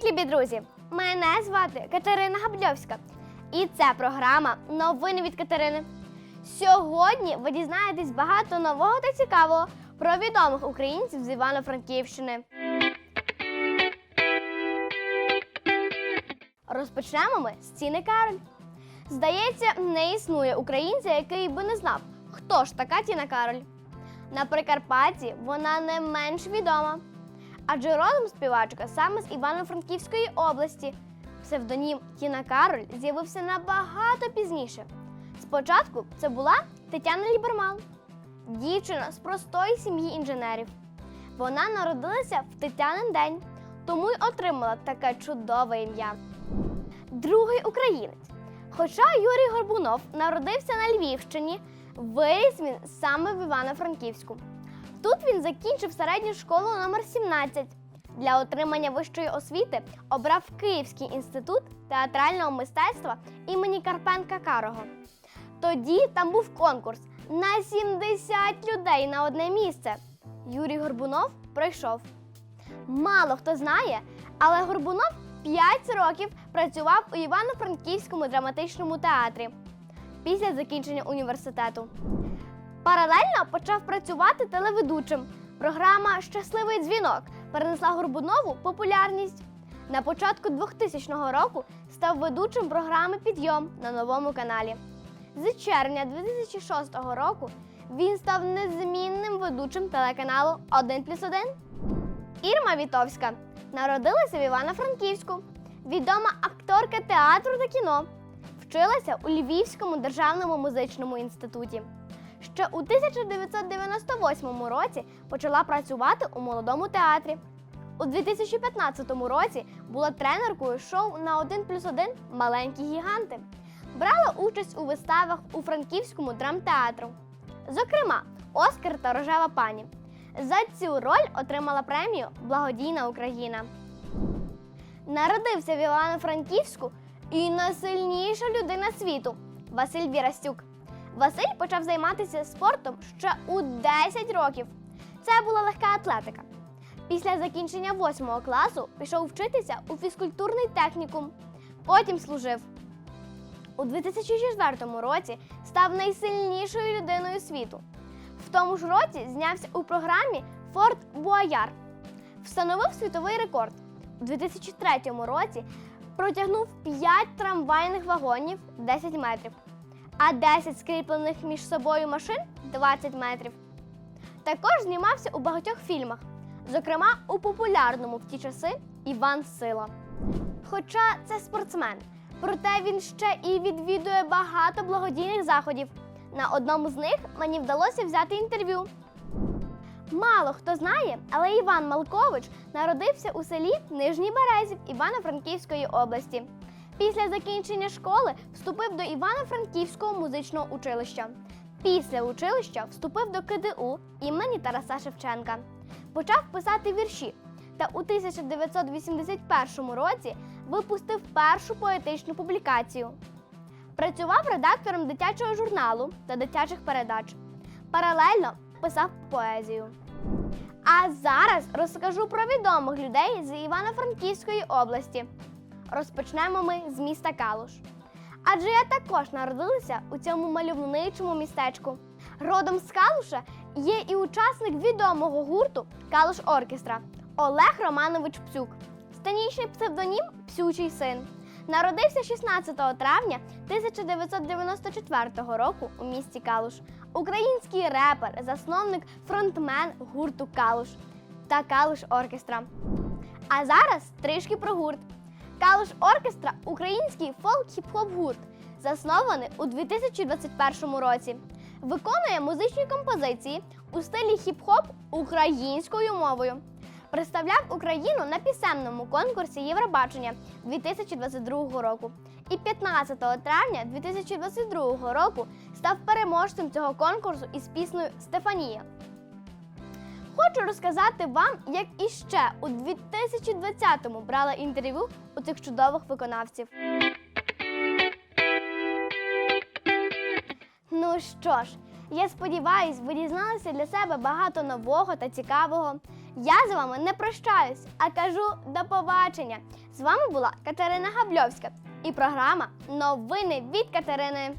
Привіт, любі друзі! Мене звати Катерина Габльовська. І це програма Новини від Катерини. Сьогодні ви дізнаєтесь багато нового та цікавого про відомих українців з Івано-Франківщини. Розпочнемо ми з Ціни Кароль. Здається, не існує українця, який би не знав, хто ж така Тіна Кароль. На Прикарпатті вона не менш відома. Адже родом співачка саме з Івано-Франківської області. Псевдонім Тіна Кароль з'явився набагато пізніше. Спочатку це була Тетяна Ліберман, дівчина з простої сім'ї інженерів. Вона народилася в Тетянин день, тому й отримала таке чудове ім'я. Другий українець. Хоча Юрій Горбунов народився на Львівщині, виріс він саме в Івано-Франківську. Тут він закінчив середню школу номер 17. Для отримання вищої освіти обрав Київський інститут театрального мистецтва імені Карпенка Карого. Тоді там був конкурс на 70 людей на одне місце. Юрій Горбунов пройшов. Мало хто знає, але Горбунов 5 років працював у Івано-Франківському драматичному театрі після закінчення університету. Паралельно почав працювати телеведучим. Програма Щасливий дзвінок перенесла Горбунову популярність. На початку 2000 року став ведучим програми Підйом на новому каналі. З червня 2006 року він став незмінним ведучим телеканалу 1 плюс 1. Ірма Вітовська народилася в Івано-Франківську. Відома акторка театру та кіно. Вчилася у Львівському державному музичному інституті. Ще у 1998 році почала працювати у молодому театрі. У 2015 році була тренеркою шоу на 1 плюс 1 Маленькі гіганти. Брала участь у виставах у Франківському драмтеатру. Зокрема, Оскар та Рожева пані. За цю роль отримала премію Благодійна Україна. Народився в Івано-Франківську і найсильніша людина світу Василь Вірастюк. Василь почав займатися спортом ще у 10 років. Це була легка атлетика. Після закінчення 8 класу пішов вчитися у фізкультурний технікум. Потім служив. У 2004 році став найсильнішою людиною світу. В тому ж році знявся у програмі Форт Буаяр. Встановив світовий рекорд. У 2003 році протягнув 5 трамвайних вагонів 10 метрів, а 10 скріплених між собою машин 20 метрів. Також знімався у багатьох фільмах, зокрема у популярному в ті часи Іван Сила. Хоча це спортсмен, проте він ще і відвідує багато благодійних заходів. На одному з них мені вдалося взяти інтерв'ю. Мало хто знає, але Іван Малкович народився у селі Нижній Березів Івано-Франківської області. Після закінчення школи вступив до Івано-Франківського музичного училища. Після училища вступив до КДУ імені Тараса Шевченка. Почав писати вірші та у 1981 році випустив першу поетичну публікацію. Працював редактором дитячого журналу та дитячих передач. Паралельно писав поезію. А зараз розкажу про відомих людей з Івано-Франківської області. Розпочнемо ми з міста Калуш. Адже я також народилася у цьому мальовничому містечку. Родом з Калуша є і учасник відомого гурту Калуш Оркестра Олег Романович Пцюк. Станічний псевдонім Псючий син. Народився 16 травня 1994 року у місті Калуш. Український репер, засновник, фронтмен гурту Калуш та Калуш Оркестра. А зараз трішки про гурт. Калуш Оркестра український фолк-хіп-хоп гурт, заснований у 2021 році. Виконує музичні композиції у стилі хіп-хоп українською мовою. Представляв Україну на пісенному конкурсі Євробачення 2022 року. І 15 травня 2022 року став переможцем цього конкурсу із піснею Стефанія. Хочу розказати вам, як іще у 2020-му брала інтерв'ю у цих чудових виконавців. Ну що ж, я сподіваюсь, ви дізналися для себе багато нового та цікавого. Я з вами не прощаюсь, а кажу до побачення. З вами була Катерина Габльовська і програма Новини від Катерини.